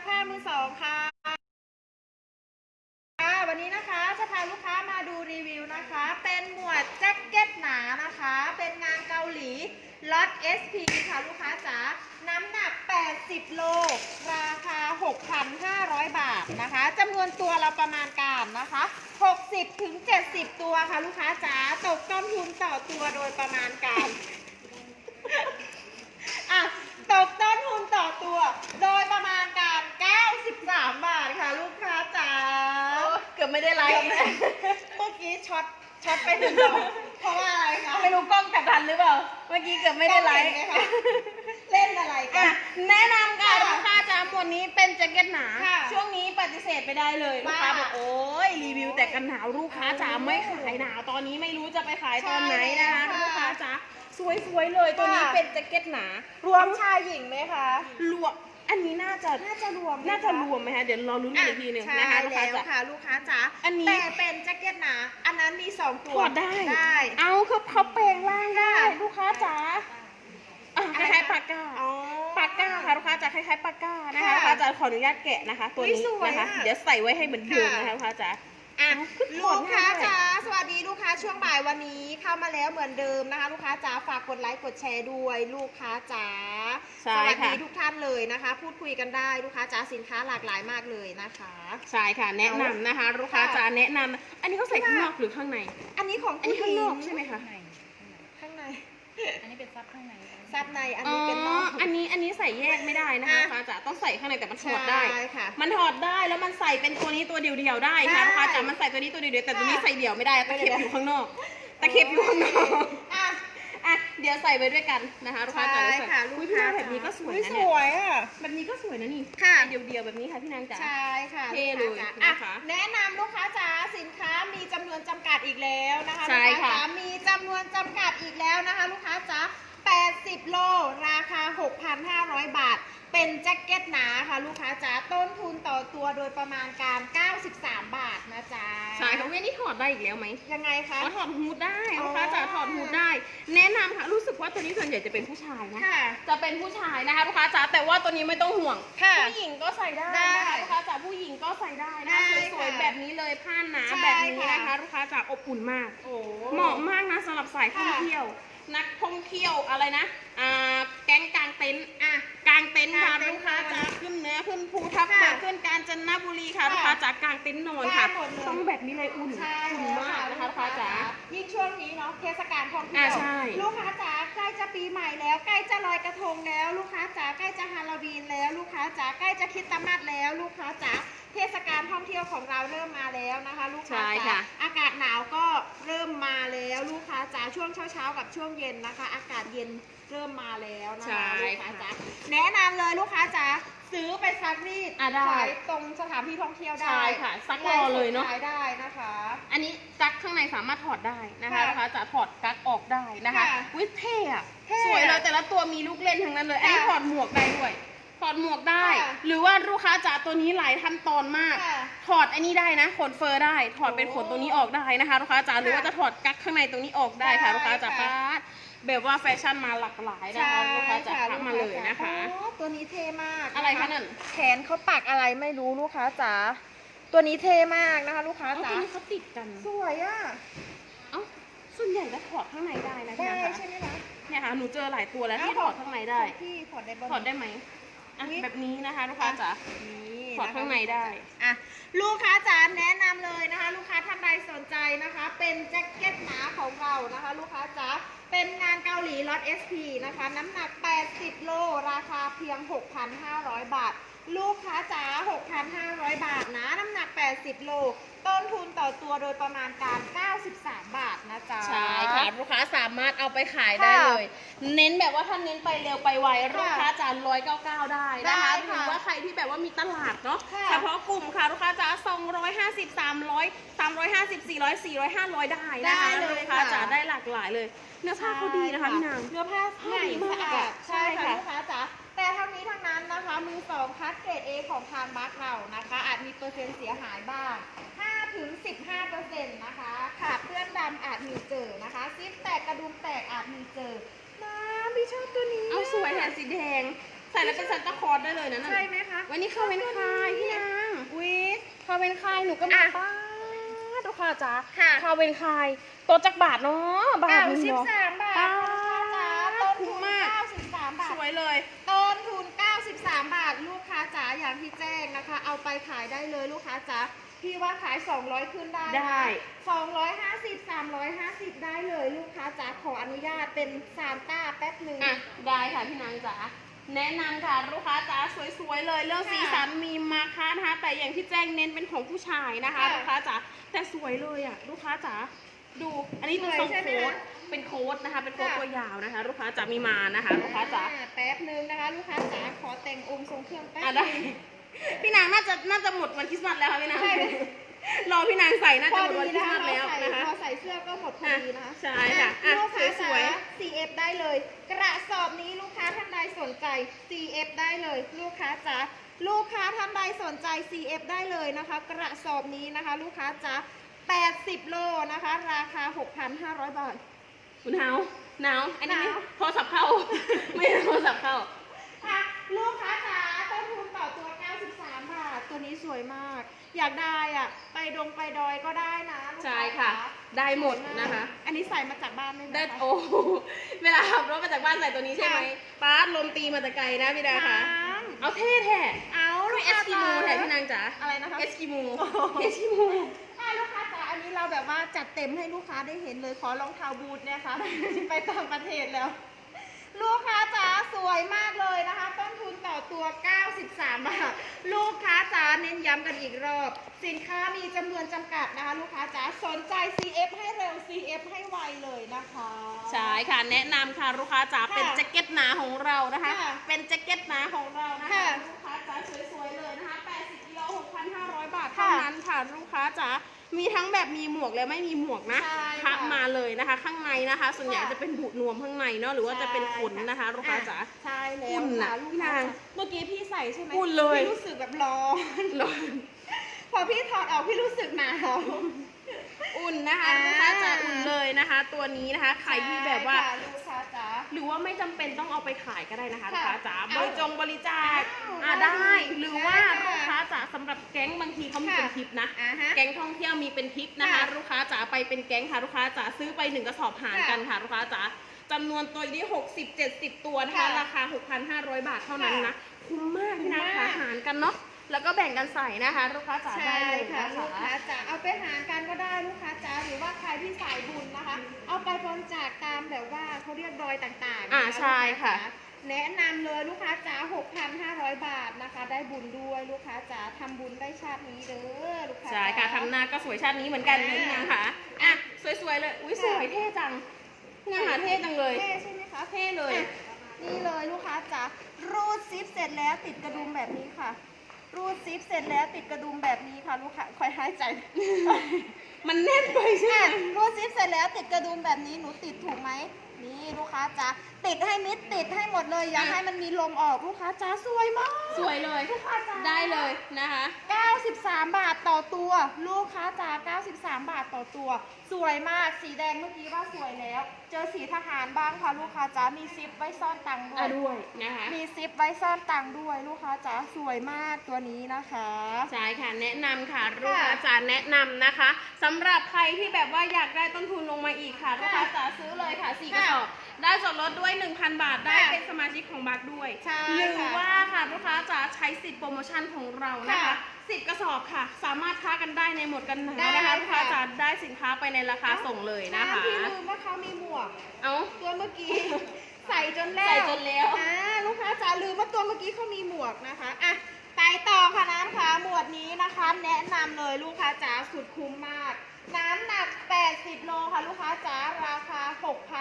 สื้อผ้ามือสองค่ะค่ะ วันนี้นะคะจะพาลูกค้ามาดูรีวิวนะคะ เป็นหมวดแจ็คเก็ตหนานะคะ เป็นงานเกาหลีล็อต SP ค่ะลูกค้าจ๋า น้ำหนัก 80 โล ราคา 6,500 บาทนะคะจำนวนตัวเราประมาณการนะคะ 60 ถึง 70 ตัวค่ะลูกค้าจ๋า ตกต้นทุนต่อตัวโดยประมาณการอะตกต้นทุนต่อตัว โดยประมาณการ 93บาทค่ะ ลูกค้าจ๋าเกือบไม่ได้ไลฟ์เมื่อกี้ช็อตช็อตไปหนึ่งดอกเพราะว่าอะไรคะไม่รู้กล้องจับทันหรือเปล่า เมื่อกี้เกือบไม่ได้ไลฟ์เห็นหมคะเล่นอะไรกัอะน แนะนำค่ะค่ะลูกค้าจ๋าหมวดนี้เป็นแจ็คเก็ตหนา ค่ะช่วงนี้ปฏิเสธไปได้เลยลูกค้าว่าบอกโอ้ยรีวิวแต่กันหนาวลูกค้าจ๋าไม่ขายหนาวตอนนี้ไม่รู้จะไปขายตอนไหนนะคะใช่แล้วค่ะ ลูกค้าจ๋าสวยๆเลยตัวนี้ค่ะเป็นแจ็คเก็ตหนา รวมชายหญิงไหมคะ รวม อันนี้น่าจะน่าจะรวมไหมคน่าจะรวมไหมคะเดี๋ยวรอลุ้นกันอีกทีหนึ่งนะคะลูกค้าใช่แล้วจ๋าค่ะลูกค้าจ๋าอันนี้แต่เป็นแจ็คเก็ตหนาอันนั้นมีสองตัวถอดได้ ได้เอาคือเขาแปลงร่างได้ค่ะลูกค้าจ๋าอะคอะไรล้ายคะๆปากกาอ๋อปากกาค่ะลูกค้าจะคล้ายๆปากกานะคะค่ะลูกค้าจะขออนุญาตแกะนะคะ ตัวนี้อุ๊ยสวยนะคะอะเดี๋ยวใส่ไว้ให้เหมือนเดิมค่ะนะคะลูกค้าจ๋า อะขึ้นลูกค้าก่อนหน้าด้วยจ๋าสวัสดีลูกค้าช่วงบ่ายวันนี้เข้ามาแล้วเหมือนเดิมนะคะ ลูกค้าจ๋าฝากกดไลค์กดแชร์ด้วย ลูกค้าจ๋าใช่สวัสค่ะดีทุกท่านเลยนะคะ พูดคุยกันได้ลูกค้าจ๋าสินค้าหลากหลายมากเลยนะคะ ใช่ค่ะ แนะนำนะคะ ลูกค้าค่ะจะแนะนำอันนี้เขาใส่ข้างนอกหรือข้างใน อันนี้ของอันนี้ผู้ข้างหนญิอกใช่ไหมคะข้างใน อันนี้เป็นซับข้างใน ซับในอันอ๋อนี้เป็นนอก อันนี้อันนี้ใส่แยกไม่ได้นะคะอะ ลูกค้าจ๋าต้องใส่ข้างในแต่มันถอดได้ ใช่ค่ะ มันถอดได้แล้วมันใส่เป็นตัวนี้ตัวเดียวๆได้ค่ะได้ลูกค้าจ๋ามันใส่ตัวนี้ตัวเดียวๆแต่ตัวนี้ค่ะใส่เดี่ยวไม่ได้ตะเข็บไม่ได้อยู่ข้างนอกตะเข็บอยู่ข้างนอก อะอะเดี๋ยวใส่ไปด้วยกันนะคะลูกค้าจ๋าใช่เดี๋ยวใส่ค่ะลูอุ๊กยพี่ค้านาแบบนี้ก็สวยอุ๊นะสเนี่ยวยอะ แบบนี้ก็สวยนะนี่ค่ะ เดียวๆแบบนี้ค่ะพี่นางจ๋า ใช่ค่ะเท่เลยกค้าจ๋านะคะอ่แนะนำลูกค้าจ๋าสินค้ามีจำนวนจำกัดอีกแล้วนะคะใช่ลูกค้าค่ะจ๋ามีจำนวนจำกัดอีกแล้วนะคะ ลูกค้าจ๋า 80 โล ราคา 6,500 บาท เป็นแจ็คเก็ตหนาค่ะลูกค้าจ๋าต้นทุนต่อตัวโดยประมาณการ 93 บาทนะจ๊ะใช่ค่ะเว้ยนี่ถอดได้อีกแล้วไหมยังไงคะ อ๋อถอดฮูดได้อ๋อลูกค้าจ๋าถอดฮูดได้ แนะนำค่ะ รู้สึกว่าตัวนี้ส่วนใหญ่จะเป็นผู้ชายนะ ค่ะ จะเป็นผู้ชายนะคะลูกค้าจ๋าแต่ว่าตัวนี้ไม่ต้องห่วง ค่ะ ผู้หญิงก็ใส่ได้ได้นะคะลูกค้าจ๋าผู้หญิงก็ใส่ได้นะได้สวยค่ะๆแบบนี้เลยผ้าหนาใช่แบบนี้ค่ะนะคะลูกค้าจ๋าอบอุ่นมาก โอ้ เหมาะมากนะสำหรับสายท่องค่ะเที่ยว นักท่องเที่ยวอะไรนะอ่าแก๊งกลางเต็นท์อะกลางเต็นท์ค่ะกางเต็นท์ลูกค้าจ๋าขึ้นเหนือขึ้นภูทับค่ะเบิกขึ้นกาญจนบุรีค่ะค่ะลูกค้าจ๋ากลางเต็นท์นอนค่ะ ได้หมดเลย ต้องแบบนี้เลยอุ่นใช่อุ่นแล้วมากนะคะลูกค้าจ๋า ยิ่งช่วงนี้เนาะเทศกาลท่องเที่อ่ายวใช่ ลูกค้าจ๋าใกล้จะปีใหม่แล้ว ใกล้จะลอยกระทงแล้ว ลูกค้าจ๋าใกล้จะฮาโลวีนแล้ว ลูกค้าจ๋าใกล้จะคริดสต์มาสแล้ว ลูกค้าจ๋า เทศกาลท่องเที่ยวของเราเริ่มมาแล้วนะคะ ลูกค้าใช่จ๋าค่ะ อากาศหนาวก็เริ่มมาแล้วลูกค้าจ๋าช่วงเช้าๆกับช่วงเย็นนะคะ อากาศเย็นเริ่มมาแล้วนะใช่คะลูกค้าค่ะจ๋าแนะนำเลยลูกค้าจ๋าซื้อไปซักรีดอะได้ ขายตรงสถานที่ท่องเที่ยวได้ใช่ค่ะ ซักรอเลยเนาะ ขายได้นะคะ อันนี้ซักข้างในสามารถถอดได้นะคะค่ะลูกค้าจ๋าถอดกั๊กออกได้นะคะค่ะวิเท่อะเท่สวยเลยอะแต่ละตัวมีลูกเล่นทั้งนั้นเลย อันนี้ค่ะ ถอดหมวกได้ด้วย ถอดหมวกได้ ค่ะหรือว่าลูกค้าจ๋าตัวนี้หลายขั้นตอนมาก ค่ะถอดอันนี้ได้นะขนเฟอร์ได้ ถอดเป็นขนโอ้ตรงนี้ออกได้นะคะลูกค้าจ๋าหรือว่าค่ะจะถอดกั๊กข้างในตรงนี้ออกได้ค่ะได้ลูกค้าจ๋าค่ะปาดแบบว่าแฟชั่นมาหลากหลายนะคะลูกค้าจ๋าใช่ทักมาเลยนะคะ โอ้ตัวนี้เท่มากอะไรคะนั่นแขนเขาปักอะไรไม่รู้ลูกค้าจ๋าตัวนี้เท่มากนะคะ ลูกค้าเอาจ๋าตัวนี้เขาติดกันสวยอะเอ้าส่วนใหญ่แล้วถอดข้างในได้นะพี่ได้นะคะใช่ไหมคะเนี่ยค่ะหนูเจอหลายตัวแล้วที่เอ้าถอดข้างในได้ที่ถอดได้บนถอดได้ไหม อะอุ๊ยแบบนี้นะคะลูกค้าจ๋า นี่ถอดข้างในได้ อะลูกค้าจ๋าแนะนำเลยนะคะ ลูกค้าท่านใดสนใจนะคะ เป็นแจ็คเก็ตหนาของเรานะคะ ลูกค้าจ๋าเป็นงานเกาหลีล็อต SP นะคะ น้ำหนัก 80 โล ราคาเพียง 6,500 บาท ลูกค้าจ๋า6,500 บาทนะน้ำหนัก 80 โล ต้นทุนต่อตัวโดยประมาณการ 93 บาทนะจ๊ะ ใช่ค่ะลูกค้าสามารถเอาไปขายได้ค่ะเลย เน้นแบบว่าถ้าเน้นไปเร็วไปไวลูกค้าจานร้อยเก้าเก้าได้นะคะได้หค่ะรือว่าใครที่แบบว่ามีตลาดเนาะค่ะเฉพาะกลุ่มค่ะลูกค้าจ๋าสองร้อยห้าสิบสามร้อยสามร้อยห้าสิบสี่ร้อยสี่ร้อยห้าร้อยได้นะคะได้เลยลูกค้าค่ะจ๋าได้หลากหลายเลย เนื้อผ้าเขาดีนะคะพี่นางเนื้อผ้าใหม่ผ้าดีสะมากอาดอะใช่ค่ะใช่ค่ะลูกค้าจ๋าแต่ทั้ง นี้ทั้งนั้นนะคะ มือสองคัดเกรด A ของทางบัคเรานะคะ อาจมีเปอร์เซ็นต์เสียหายบ้าง5ถึง15เปอร์เซ็นต์นะคะขาดเพื่อนดำอาจมีเจอนะคะซิปแตกกระดุมแตกอาจมีเจอน้ำพี่ชอบตัวนี้เอาสวยแทนสีแดง ใส่แล้วเป็นซันตาคลอร์ได้เลยนะนั่นใช่ไหมคะวันนี้เข้าเวนคายพี่นางวิทเข้าเวนคายหนูก็มาอะป้าดลูกค้าจ๋าค่ะเข้าเวนคายตัวจักบาทเนาะบาทเก้าหนึงสิบเนาะสามบาทป้าจ้าต้นคุ้ทุมนมากเก้าสิบสามบาทสวยเลย ต้นทุน 93 บาท ลูกค้าจ๋าอย่างที่แจ้งนะคะ เอาไปขายได้เลยลูกค้าจ๋าพี่ว่าขาย 200 ขึ้นได้นะได้ 250 350 ได้เลยลูกค้าจ๋าขออนุญาตเป็นซานต้าแป๊บหนึ่งอะได้ค่ะพี่นางจ๋าแนะนำค่ะลูกค้าจ๋าสวยๆเลยเรื่องค่ะสีสันมีมาค่ะนะคะแต่อย่างที่แจ้งเน้นเป็นของผู้ชายนะคะค่ะลูกค้าจ๋าแต่สวยเลยอะลูกค้าจ๋า ดู อันนี้เป็นทรงสวยใช่ไหมโค้ดคะเป็นโค้ดนะคะ เป็นโค้ดค่ะตัวยาวนะคะ ลูกค้าจ๋ามีมานะคะ ลูกค้าจ๋าอ่แป๊บหนึ่งนะคะ ลูกค้าจ๋าขอแต่งองค์ทรงเครื่องแป๊บอะได้พี่นางน่าจะน่าจะหมดวันคริสต์มาสแล้วค่ะพี่นางใช่ไหมรอพี่นางใส่น่าพจะอหมดดีวันคริสนะต์มาคะสแล้วพอใส่นะคะพอใส่เสื้อก็หมดพอดีนะคะใช่ค่ะอะลูกค้าสจ๋าวย CF ได้เลย กระสอบนี้ลูกค้าท่านใดสนใจ CF ได้เลย ลูกค้าจ๋าลูกค้าท่านใดสนใจ CF ได้เลยนะคะ กระสอบนี้นะคะ ลูกค้าจ๋า 80 โลนะคะ ราคา 6,500 บาท คุณเฮาหนาวอันนี้ไม่หนาวโทรศัพท์เข้า ไม่ได้โทรศัพท์เข้าอะลูกค้าจ๋าต้นทุนต่อตัว 93 บาท ตัวนี้สวยมาก อยากได้อะ ไปดงไปดอยก็ได้นะลูกใช่ค้าค่ะจ๋าได้หมดนะคะ อันนี้ใส่มาจากบ้านไหมคะได้โอ้โหเวลาขับรถมาจากบ้านใส่ตัวนี้ใช่ไหมค่ะป้าดลมตีมาแต่ไกลนะพี่ดาค่ะน้ำเอาเท่แท้เอาไม่ลูกเอค้าสกิโมแท้พี่นางจ๋าอะไรนะคะ เอสกิโมโอ้โหเอสกิโม นนี้เราแบบว่าจัดเต็มให้ลูกค้าได้เห็นเลยขอรองเท้าบูทเนี่ยค่ะ ไปต่างประเทศแล้ว ลูกค้าจ๋าสวยมากเลยนะคะ ต้นทุนต่อตัว 93 บาท ลูกค้าจ๋าเน้นย้ำกันอีกรอบ สินค้ามีจำนวนจำกัดนะคะ ลูกค้าจ๋าสนใจ CF ให้เร็ว CF ให้ไวเลยนะคะ ใช่ค่ะแนะนำค่ะลูกค้าจ๋าค่ะเป็นแจ็คเก็ตหนาของเรานะคะ ค่ะ เป็นแจ็คเก็ตหนาของเรานะคะ ค่ะ ลูกค้าจ๋าสวยๆเลยนะคะ 80กิโล6,500 บาทค่ะเท่านั้นค่ะลูกค้าจ๋า มีทั้งแบบมีหมวกและไม่มีหมวกนะใช่ทัค่ะกมาเลยนะคะ ข้างในนะคะ ส่วนใหญ่ค่ะจะเป็นบุนวมข้างในเนาะหรือว่าจะเป็นขนนะคะลูกค้าจ๋า ใช่แล้วอุ่นน่ะค่ะลูกพี่ค้านางเมื่อกี้พี่ใส่ใช่ไหมอุ่นเลย พี่รู้สึกแบบร้อนพอพี่ถอดออกพี่รู้สึกหนาว อุ่นนะคะอ่า ลูกค้าจ๋าอุ่นเลยนะคะ ตัวนี้นะคะใครที่แบบว่า ใช่ค่ะลูกค้าจ๋า หรือว่าไม่จำเป็นต้องเอาไปขายก็ได้นะคะค่ะลูกค้าจ๋าเอาบริจงบริจาคอ้าวอ่าได้ได้หรือว่าได้ค่ะ มีค่ะเป็นทริปนะ อ่าฮะ แก๊งท่องเที่ยวมีเป็นทริปนะคะ ค่ะลูกค้าจ๋าไปเป็นแก๊งค่ะลูกค้าจ๋าซื้อไปหนึ่งกระสอบหารค่ะกันค่ะลูกค้าจ๋าจำนวนตัวอยู่ที่60 70 ตัวนะคะ ค่ะราคา 6,500 บาทเท่านั้นค่ะนะคุ้มมากพี่นะคุ้มคะมากหารกันเนาะแล้วก็แบ่งกันใส่นะคะ ลูกค้าจ๋าได้ใช่เลยค่ะนะลูกคะค้าจ๋าเอาไปหารกันก็ได้ลูกค้าจ๋าหรือว่าใครที่สายบุญนะคะ เอาไปบริจาคตามแบบว่าเขาเรียกดอยต่างๆอ่านะคะใช่ลูกาค่ะจ๋า แนะนำเลยลูกค้าจ๋า6,500 บาทนะคะ ได้บุญด้วยลูกค้าจ๋าทำบุญได้ชาตินี้เด้อลูกค้าใช่ค่ะจ๋าทำหน้าก็สวยชาตินี้เหมือนกันอ่าพี่นางค่ะอะสวยๆเลยอุ้ยค่ะสวยเท่จังพี่นางหาเท่จังเลยเท่ใช่ไหมคะเท่เลยอะนี่เลยลูกค้าจ๋ารูดซิปเสร็จแล้วติดกระดุมแบบนี้ค่ะ รูดซิปเสร็จแล้วติดกระดุมแบบนี้ค่ะลูกค้าคอยหายใจ มันแน่นไปใช่ไหมอะรูดซิปเสร็จแล้วติดกระดุมแบบนี้หนูติดถูกไหมนี่ลูกค้าจ๋า ติดให้มิดติดให้หมดเลย อย่าให้มันมีลมออกลูกค้าจ๋าสวยมาก สวยเลย ลูกค้าจ๋าได้เลยนะคะ 93 บาทต่อตัว ลูกค้าจ๋า93 บาทต่อตัว สวยมากสีแดงเมื่อกี้ว่าสวยแล้ว เจอสีทหารบ้างค่ะลูกค้าจ๋ามีซิปไว้ซ่อนตังค์ด้วอะยด้วยนะคะมีซิปไว้ซ่อนตังค์ด้วย ลูกค้าจ๋าสวยมากตัวนี้นะคะใช่ค่ะแนะนำค่ะลูกค้าจ๋าแนะนำนะคะสำหรับใครที่แบบว่าอยากได้ต้นทุนลงมาอีกค่ะลูกค้าจ๋าซื้อเลยค่ะสี่กระสอบ ได้ส่วนลดด้วย 1,000 บาทได้ค่ะเป็นสมาชิกของบัคด้วย ใช่หรือค่ะว่าค่ะลูกค้าจ๋าใช้สิทธิ์โปรโมชั่นของเรานะคะค่ะสิบกระสอบค่ะ สามารถค้ากันได้ในหมดกันหนาได้นะคะลูกค้าค่ะจ๋าได้สินค้าไปในราคาส่งเลยนะคะ พี่ลืมว่าเขามีหมวก เอา ตัวเมื่อกี้ ใส่จนแล้วใส่จนแล้ว อ่าลูกค้าจ๋าลืมว่าตัวเมื่อกี้เขามีหมวกนะคะอะไป ต่อค่ะน้ำค่ะหมวดนี้นะคะ แนะนำเลยลูกค้าจ๋าสุดคุ้มมาก น้ำหนัก 80 โลค่ะลูกค้าจ๋าราคา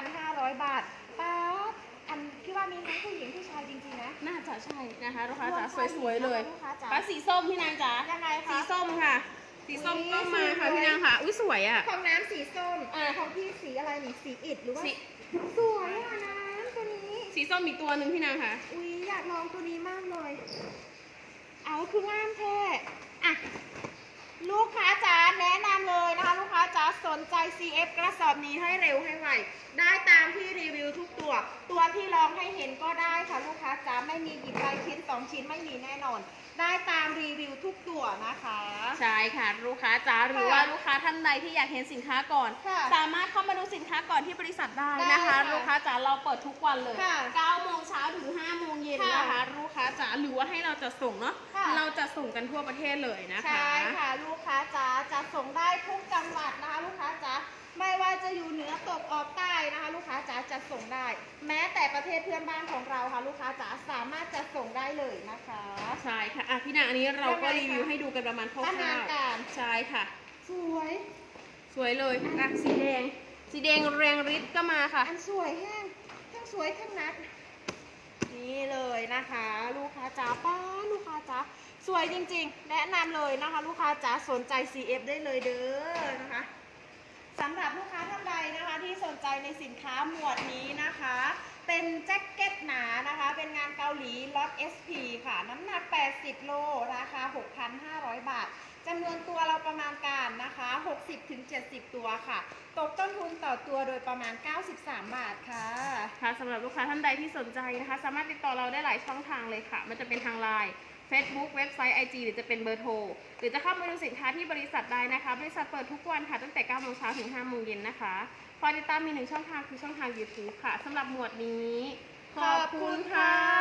6,500 บาทป๊าบอันพี่ว่ามีทั้งผู้หญิงผู้ชายจริงๆนะ น่าจะใช่นะคะลูกค้าจ๋าสวยๆเลยลูกค้าจ๋า ป้าสีส้มพี่นางจ๋ายังไงสีคะส้มค่ะ สีส้มอุ๊ยก็มาค่ะสวย พี่นางค่ะ อุ้ยสวยอะ ของน้ำสีส้มอ่า ของพี่สีอะไรนี่สีอิฐหรือว่าสีสวยอะน้ำตัวนี้ สีส้มอีกตัวหนึ่งพี่นางค่ะ อุ้ยอยากลองตัวนี้มากเลย เอาคืองามแท้อะลูกค้าจ๋าแนะนำเลยนะคะ ลูกค้าจ๋าสนใจ CF กระสอบนี้ให้เร็วให้ไวได้ตามที่รีวิวทุกตัว ตัวที่ลองให้เห็นก็ได้ค่ะลูกค้าจ๋าไม่มีหยิบไปชิ้นสองชิ้นไม่มีแน่นอน ได้ตามรีวิวทุกตัวนะคะ ใช่ค่ะลูกค้าจ๋าหรือว่าลูกค้าท่านใดที่อยากเห็นสินค้าก่อน ค่ะสามารถเข้ามาดูสินค้าก่อนที่บริษัทได้นะคะ ได้ค่ะลูกค้าจ๋าเราเปิดทุกวันเลยค่ะ9โมงเช้าถึง5โมงเย็นค่ะนะคะลูกค้าจ๋าหรือว่าให้เราจะส่งเนาะค่ะ เราจะส่งกันทั่วประเทศเลยนะคะ ใช่ค่ะลูกค้าจ๋าจะส่งได้ทุกจังหวัดนะคะ ลูกค้าจ๋าไม่ว่าจะอยู่เหนือตกออกใต้นะคะ ลูกค้าจ๋าจะส่งได้ แม้แต่ ประเทศเพื่อนบ้านของเราค่ะ ลูกค้าจ๋าสามารถจะส่งได้เลยนะคะใช่ค่ะอะพี่นางอันนี้เราก็ยังไงคะรีวิวให้ดูกันประมาณคร่าประมาณวการๆใช่ค่ะ สวย สวยเลยอะสีแดง สีแดงแรงฤทธิ์ก็มาค่ะ อันสวยแห้งทั้งสวยทั้งนักนี่เลยนะคะ ลูกค้าจ๋าป้าลูกค้าจ๋าสวยจริงๆ แนะนำเลยนะคะ ลูกค้าจ๋าสนใจ CF ได้เลยเด้อนะคะสำหรับลูกค้าท่านใดนะคะ ที่สนใจในสินค้าหมวดนี้นะคะ เป็นแจ็คเก็ตหนานะคะ เป็นงานเกาหลีล็อต SP ค่ะ น้ำหนัก 80 โล ราคา 6,500 บาทจำนวนตัวเราประมาณการนะคะ 60-70 ตัวค่ะ ตกต้นทุนต่อตัวโดยประมาณ 93 บาทค่ะ ค่ะสำหรับลูกค้าท่านใดที่สนใจนะคะ สามารถติดต่อเราได้หลายช่องทางเลยค่ะ มันจะเป็นทางไลน์ Facebook เว็บไซต์ IG หรือจะเป็นเบอร์โทร หรือจะเข้ามาดูสินค้าที่บริษัทได้นะคะ บริษัทเปิดทุกวันค่ะ ตั้งแต่9โมงเช้าถึง5โมงเย็นนะคะพอยติดตามมีหนึ่งช่องทางคือช่องทาง YouTube ค่ะสำหรับหมวดนี้ ขอบคุณค่ะ